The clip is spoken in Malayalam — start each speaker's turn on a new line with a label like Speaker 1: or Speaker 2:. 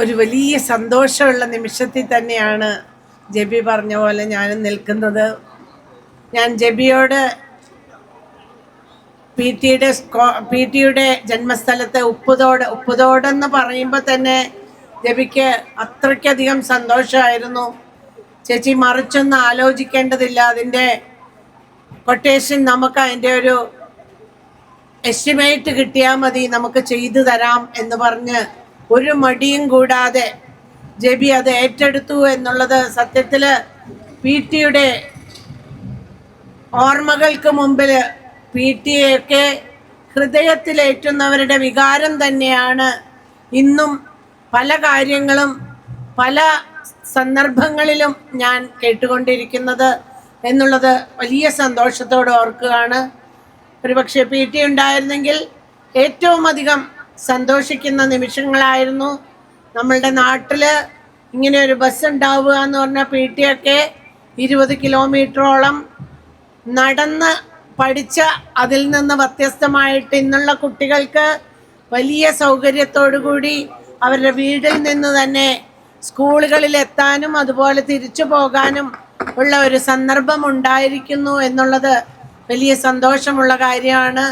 Speaker 1: ഒരു വലിയ സന്തോഷമുള്ള നിമിഷത്തിൽ തന്നെയാണ് ജബി പറഞ്ഞ പോലെ ഞാനും നിൽക്കുന്നത്. ഞാൻ ജബിയോട് പി ടിയുടെ പി ടിയുടെ ജന്മസ്ഥലത്തെ ഉപ്പുതോട് ഉപ്പുതോടെന്ന് പറയുമ്പോൾ തന്നെ ജബിക്ക് അത്രയ്ക്കധികം സന്തോഷമായിരുന്നു. ചേച്ചി മറിച്ചൊന്നും ആലോചിക്കേണ്ടതില്ല. അതിന്റെ കൊട്ടേഷൻ നമുക്ക് അതിന്റെ ഒരു എസ്റ്റിമേറ്റ് കിട്ടിയാൽ മതി. നമുക്ക് ചെയ്തു തരാം എന്ന് പറഞ്ഞ് ഒരു മടിയും കൂടാതെ ജബി അത് ഏറ്റെടുത്തു എന്നുള്ളത് സത്യത്തിൽ പി ടിയുടെ ഓർമ്മകൾക്ക് മുമ്പിൽ പി ടിയെയൊക്കെ ഹൃദയത്തിലേറ്റുന്നവരുടെ വികാരം തന്നെയാണ് ഇന്നും പല കാര്യങ്ങളും പല സന്ദർഭങ്ങളിലും ഞാൻ കേട്ടുകൊണ്ടിരിക്കുന്നത് എന്നുള്ളത് വലിയ സന്തോഷത്തോടെ ഓർക്കുകയാണ്. ഒരുപക്ഷെ പി ടി ഉണ്ടായിരുന്നെങ്കിൽ ഏറ്റവും അധികം സന്തോഷിക്കുന്ന നിമിഷങ്ങളായിരുന്നു. നമ്മളുടെ നാട്ടിൽ ഇങ്ങനെ ഒരു ബസ് ഉണ്ടാവുക എന്ന് പറഞ്ഞാൽ പി ടി ഒക്കെ ഇരുപത് കിലോമീറ്ററോളം നടന്ന് പഠിച്ച അതിൽ നിന്ന് വ്യത്യസ്തമായിട്ട് ഇന്നുള്ള കുട്ടികൾക്ക് വലിയ കൂടി അവരുടെ വീട്ടിൽ നിന്ന് തന്നെ സ്കൂളുകളിൽ എത്താനും അതുപോലെ തിരിച്ചു പോകാനും ഉള്ള ഒരു സന്ദർഭം ഉണ്ടായിരിക്കുന്നു എന്നുള്ളത് വലിയ സന്തോഷമുള്ള കാര്യമാണ്.